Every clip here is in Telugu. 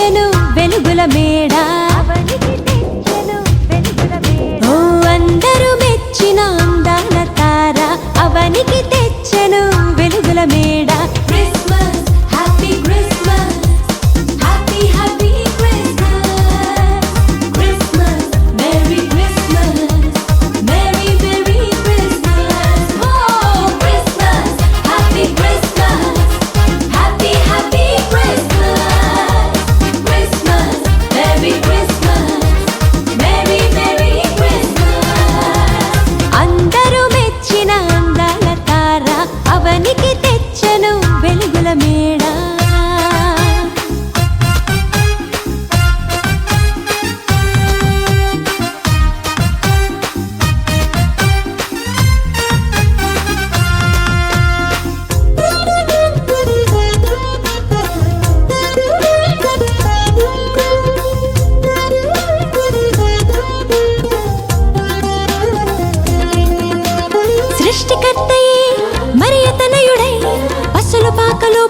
తెచ్చను వెలుగుల మేడ. అందరూ మెచ్చిన అందాల తార. అవనికి తెచ్చను వెలుగుల మేడ.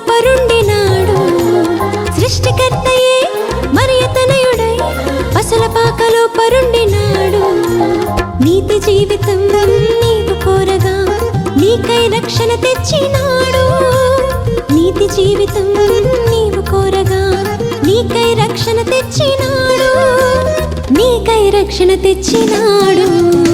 పరుండినాడు. పాకలో పరుండినాడు. నీతి జీవితం కోరగా నీకై రక్షణ తెచ్చినాడు. నీతి జీవితం కోరగా నీకై రక్షణ తెచ్చినాడు. నీకై రక్షణ తెచ్చినాడు.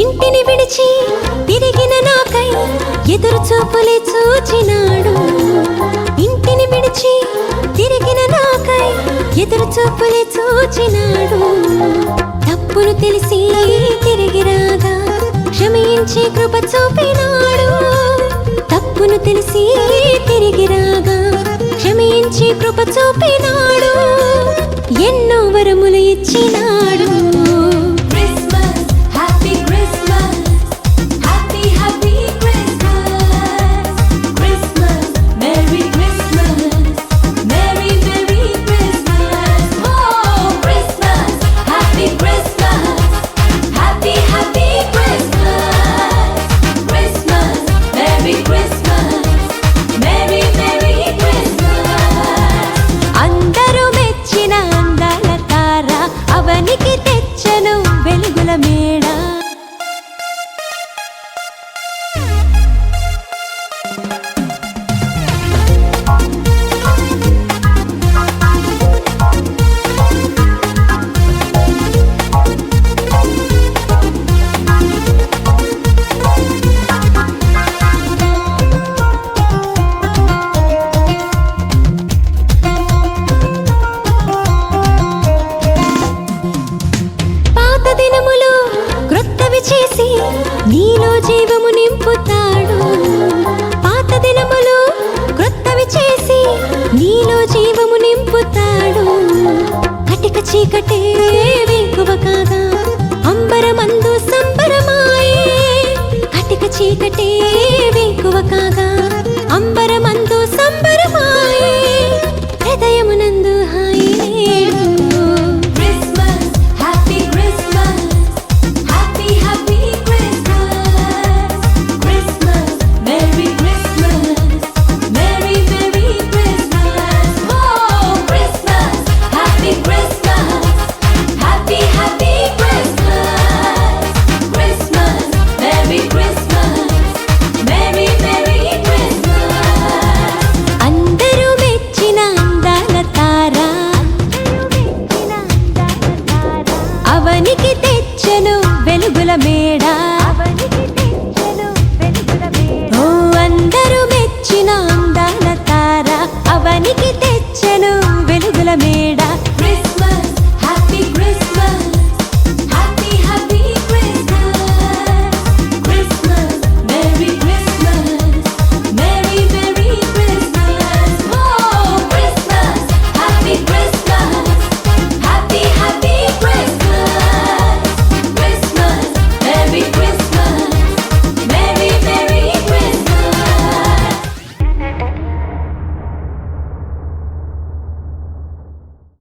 ఇంటిని విడిచి తిరిగిన నాకై ఎదురు చూపులే చూచినాడు. ఇంటిని విడిచి తిరిగిన నాకై ఎదురు చూపులే చూచినాడు. తప్పును తెలిసి తిరిగి రాగా క్షమించి కృప చూపినాడు. తప్పును తెలిసి తిరిగి రాగా క్షమించి కృప చూపినాడు. చీకటే వేకువ కాగా